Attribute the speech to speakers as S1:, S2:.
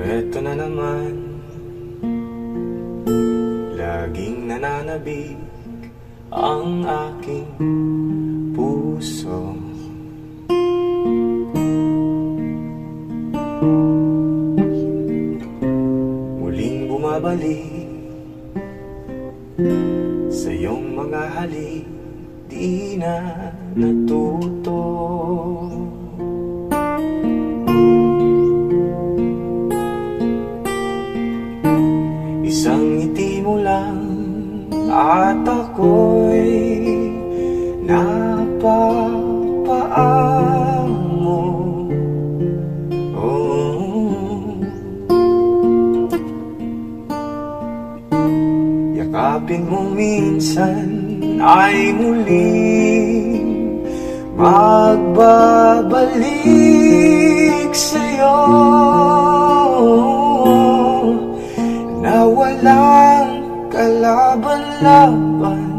S1: eto na naman. Laging nananabik ang aking puso. Muling bumabalik Sa iyong mga halik. Di na natuto Isang ngiti mo lang at ako'y napapaamo oh. Yakapin mo minsan ay muling magbabalik na walang kalaban-laban